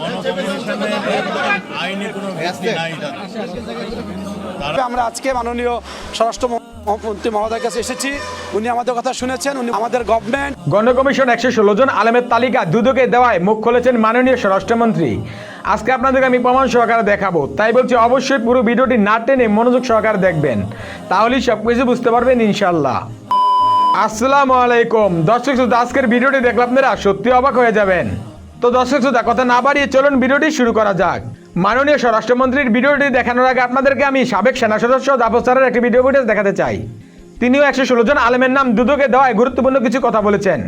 গণকমিশনের কোনো নাই আমরা আজকে মাননীয় স্বরাষ্ট্র মন্ত্রী মহোদয়ের কাছে এসেছি। উনি আমাদের কথা শুনেছেন উনি আমাদের গভর্নমেন্ট গণকমিশন একশো ষোলো জন আলেমের তালিকা দুদকে দেওয়ায় মুখ খুলেছেন মাননীয় স্বরাষ্ট্রমন্ত্রী। আজকে আপনাদেরকে আমি প্রমাণ সহকারে দেখাবো। তাই বলছি অবশ্যই পুরো ভিডিওটি না টেনে মনোযোগ সহকারে দেখবেন। তাহলেই সব কিছু বুঝতে পারবেন ইনশাল্লাহ আসসালামু আলাইকুম। দর্শক শ্রোতা আজকের ভিডিওটি দেখলে আপনারা সত্যি অবাক হয়ে যাবেন। তো দর্শক শ্রোতা, কথা না বাড়িয়ে চলুন ভিডিওটি শুরু করা যাক। মাননীয় স্বরাষ্ট্রমন্ত্রীর ভিডিওটি দেখানোর আগে আপনাদেরকে আমি সাবেক সেনা সদস্য দাপস স্যারের একটি ভিডিও ফুটেজ দেখাতে চাই। তিনিও একশো ষোলো জন আলেমের নাম দুদকে দেওয়ায় গুরুত্বপূর্ণ কিছু কথা বলেছেন।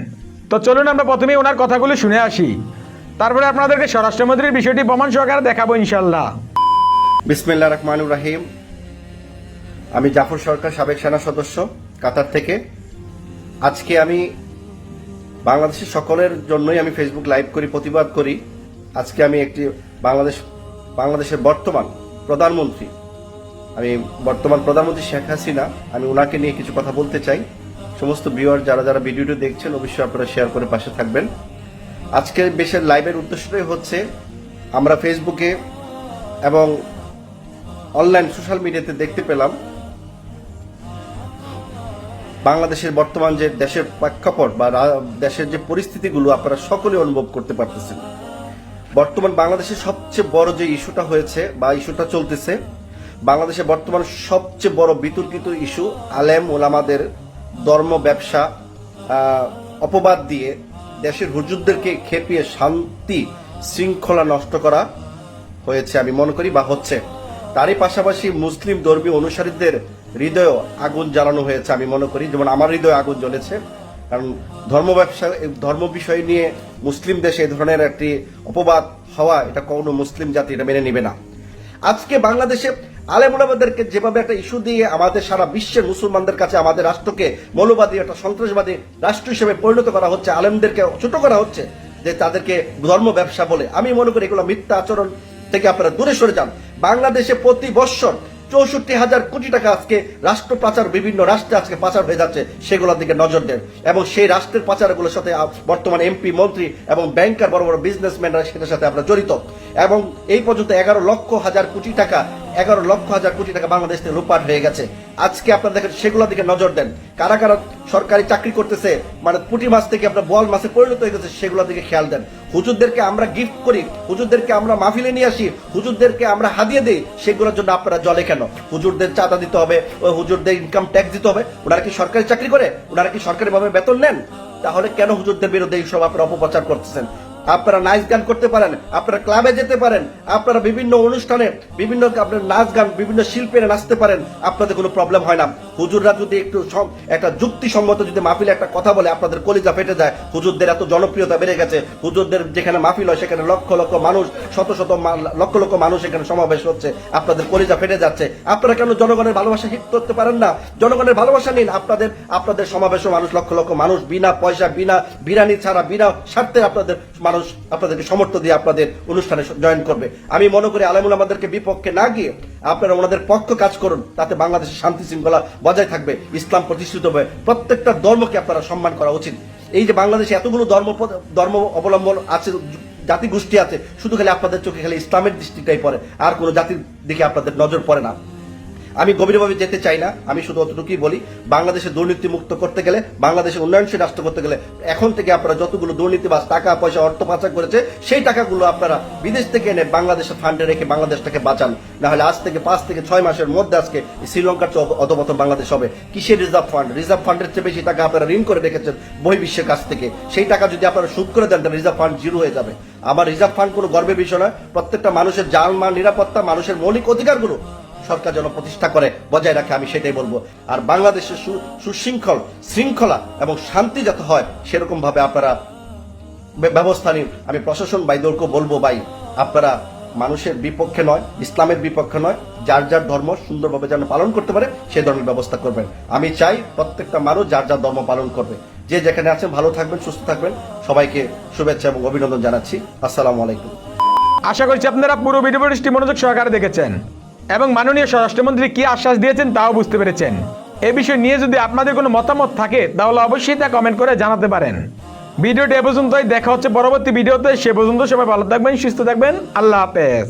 তো চলুন আমরা প্রথমেই ওনার কথাগুলো শুনে আসি। তারপরে আপনাদেরকে স্বরাষ্ট্রমন্ত্রীর বিষয়টি প্রমাণ সহকারে দেখাবো ইনশাল্লাহ বিসমিল্লা রহমানুর রাহিম। আমি জাফর সরকার, সাবেক সেনা সদস্য কাতার থেকে। আজকে আমি বাংলাদেশের সকলের জন্যই আমি ফেসবুক লাইভ করি, প্রতিবাদ করি। আজকে আমি একটি বাংলাদেশ, বাংলাদেশের বর্তমান প্রধানমন্ত্রী। আমি বর্তমান প্রধানমন্ত্রী শেখ হাসিনা, আমি ওনাকে নিয়ে কিছু কথা বলতে চাই। সমস্ত ভিউয়ার যারা যারা ভিডিওটি দেখছেন, অবশ্যই আপনারা শেয়ার করে পাশে থাকবেন। আজকের বেশের লাইভের উদ্দেশ্যটাই হচ্ছে, আমরা ফেসবুকে এবং অনলাইন সোশ্যাল মিডিয়াতে দেখতে পেলাম বাংলাদেশের বর্তমান যে দেশের প্রেক্ষাপট বা দেশের যে পরিস্থিতিগুলো আপনারা সকলে অনুভব করতে পারতেছেন। বর্তমান বাংলাদেশের সবচেয়ে বড় যে ইস্যুটা হয়েছে বা ইস্যুটা চলতেছে, বাংলাদেশে বর্তমান সবচেয়ে বড় বিতর্কিত ইস্যু আলেম ওলামাদের ধর্ম ব্যবসা অপবাদ দিয়ে দেশের হুজুরদেরকে খেপিয়ে শান্তি শৃঙ্খলা নষ্ট করা হয়েছে আমি মনে করি বা হচ্ছে। তারই পাশাপাশি মুসলিম ধর্মীয় অনুসারীদের হৃদয় আগুন জ্বালানো হয়েছে আমি মনে করি। যেমন আমার হৃদয়ে আগুন জ্বলেছে, কারণ ধর্ম ব্যবসা ধর্ম বিষয় নিয়ে মুসলিম দেশে এই ধরনের একটি অপবাদ হওয়া, এটা কোনো মুসলিম জাতি এটা মেনে নেবে না। আজকে বাংলাদেশে আলেমুলামাদেরকে যেভাবে একটা ইস্যু দিয়ে আমাদের সারা বিশ্বের মুসলমানদের কাছে আমাদের রাষ্ট্রকে মৌলবাদী, একটা সন্ত্রাসবাদী রাষ্ট্র হিসেবে পরিণত করা হচ্ছে, আলেমদেরকে ছোট করা হচ্ছে, যে তাদেরকে ধর্ম ব্যবসা বলে। আমি মনে করি এগুলো মিথ্যা আচরণ থেকে আপনারা দূরে সরে যান। বাংলাদেশে প্রতি বৎসর চৌষট্টি হাজার কোটি টাকা আজকে রাষ্ট্র পাচার, বিভিন্ন রাষ্ট্রে আজকে পাচার হয়ে যাচ্ছে সেগুলোর দিকে নজর দেন। এবং সেই রাষ্ট্রের পাচারগুলোর সাথে বর্তমান এমপি মন্ত্রী এবং ব্যাংকার বড় বড় বিজনেসম্যানরা সেটার সাথে আমরা জড়িত। এবং এই পর্যন্ত এগারো লক্ষ হাজার কোটি টাকা এগারো লক্ষ হাজার কোটি টাকা বাংলাদেশ থেকে লুপাট হয়ে গেছে। আজকে আপনারা দেখেন, সেগুলোর দিকে নজর দেন। কারা কারা সরকারি চাকরি করতেছে মানে পুঁটি মাছ থেকে আপনার বল মাছে পরিণত হয়ে গেছে, সেগুলোর দিকে খেয়াল দেন। হুজুরদেরকে আমরা গিফট করি, হুজুরদেরকে আমরা মাহফিলে নিয়ে আসি, হুজুরদেরকে আমরা হাদিয়ে দিই, সেগুলোর জন্য আপনারা জলে কেন? হুজুরদের চাঁদা দিতে হবে ওই হুজুরদের ইনকাম ট্যাক্স দিতে হবে। ওনারা কি সরকারি চাকরি করে? ওনারা কি সরকারিভাবে বেতন নেন? তাহলে কেন হুজুরদের বিরুদ্ধে এইসব আপনারা অপপ্রচার করতেছেন? আপনারা নাচ গান করতে পারেন, আপনারা ক্লাবে যেতে পারেন, আপনারা বিভিন্ন অনুষ্ঠানে বিভিন্ন আপনার নাচ গান, বিভিন্ন শিল্পে নাচতে পারেন, আপনাদের কোনো প্রবলেম হয় না। হুজুররা যদি একটু সম- একটা যুক্তিসম্মত যদি মাহফিলে একটা কথা বলে, আপনাদের কলিজা ফেটে যায়, হুজুরদের এত জনপ্রিয়তা বেড়ে গেছে, হুজুরদের যেখানে মাহফিল হয় সেখানে লক্ষ লক্ষ মানুষ, শত শত লক্ষ লক্ষ মানুষ এখানে সমাবেশ হচ্ছে, আপনাদের কলিজা ফেটে যাচ্ছে। আপনারা কেন জনগণের ভালোবাসা হিট করতে পারেন না? জনগণের ভালোবাসা নিন, আপনাদের আপনাদের সমাবেশও মানুষ, লক্ষ লক্ষ মানুষ, বিনা পয়সা, বিনা বিরানি ছাড়া, বিনা স্বার্থে আপনাদের মানুষ, আপনাদেরকে সমর্থ দিয়ে আপনাদের অনুষ্ঠানে জয়েন করবে। আমি মনে করি আলেমুল আমাদেরকে বিপক্ষে না গিয়ে আপনারা ওনাদের পক্ষ কাজ করুন, তাতে বাংলাদেশের শান্তি শৃঙ্খলা বজায় থাকবে, ইসলাম প্রতিষ্ঠিত হবে। প্রত্যেকটা ধর্মকে আপনারা সম্মান করা উচিত। এই যে বাংলাদেশে এতগুলো ধর্ম ধর্ম অবলম্বন আছে জাতি গোষ্ঠী আছে, শুধু খালি আপনাদের চোখে খালি ইসলামের দৃষ্টিটাই পড়ে, আর কোনো জাতির দিকে আপনাদের নজর পড়ে না। আমি গভীরভাবে যেতে চাই না, আমি শুধু অতটুকুই বলি, বাংলাদেশে দুর্নীতি মুক্ত করতে গেলে, বাংলাদেশে উন্নয়নশীল রাষ্ট্র করতে গেলে, এখন থেকে আপনারা যতগুলো দুর্নীতিবাজ টাকা, পয়সা, অর্থ পাচার করেছে, সেই টাকাগুলো আপনারা বিদেশ থেকে এনে বাংলাদেশের ফান্ডে রেখে বাংলাদেশটাকে বাঁচান। না হলে আজ থেকে পাঁচ থেকে ছয় মাসের মধ্যে আজকে শ্রীলঙ্কার অধপতন বাংলাদেশ হবে। কিসের রিজার্ভ ফান্ড? রিজার্ভ ফান্ডের চেয়ে বেশি টাকা আপনারা ঋণ করে রেখেছেন বহির্বিশ্বের কাছ থেকে। সেই টাকা যদি আপনারা সুদ করে দেন, তাহলে রিজার্ভ ফান্ড জিরো হয়ে যাবে। আমার রিজার্ভ ফান্ড কোনো গর্বের বিষয় নয়। প্রত্যেকটা মানুষের জাল মান নিরাপত্তা, মানুষের মৌলিক অধিকারগুলো সরকার যেন প্রতিষ্ঠা করে, বজায় রাখে, আমি সেটাই বলব। আর বাংলাদেশের সুশৃঙ্খল, শৃঙ্খলা এবং শান্তি যাতে হয় সেরকম ভাবে আপনারা ব্যবস্থা নিন। আমি প্রশাসন বাইদলকে বলব, ভাই, আপনারা মানুষের বিপক্ষে নয়, ইসলামের বিপক্ষে নয়, যার যার ধর্ম সুন্দরভাবে যেন পালন করতে পারে সেই ধরনের ব্যবস্থা করবেন। আমি চাই প্রত্যেকটা মানুষ যার যার ধর্ম পালন করবে। যে যেখানে আছেন, ভালো থাকবেন, সুস্থ থাকবেন। সবাইকে শুভেচ্ছা এবং অভিনন্দন জানাচ্ছি। আসসালামু আলাইকুম। আশা করছি আপনারা পুরো ভিডিওটি মনোযোগ সহকারে দেখেছেন। এবং মাননীয় স্বরাষ্ট্রমন্ত্রী কি আশ্বাস দিয়েছেন তাও বুঝতে পেরেছেন। এ বিষয় নিয়ে যদি আপনাদের কোনো মতামত থাকে, তাহলে অবশ্যই তা কমেন্ট করে জানাতে পারেন। ভিডিওটি এ পর্যন্তই। দেখা হচ্ছে পরবর্তী ভিডিওতে। সে পর্যন্ত সবাই ভালো থাকবেন, সুস্থ থাকবেন। আল্লাহ হাফেজ।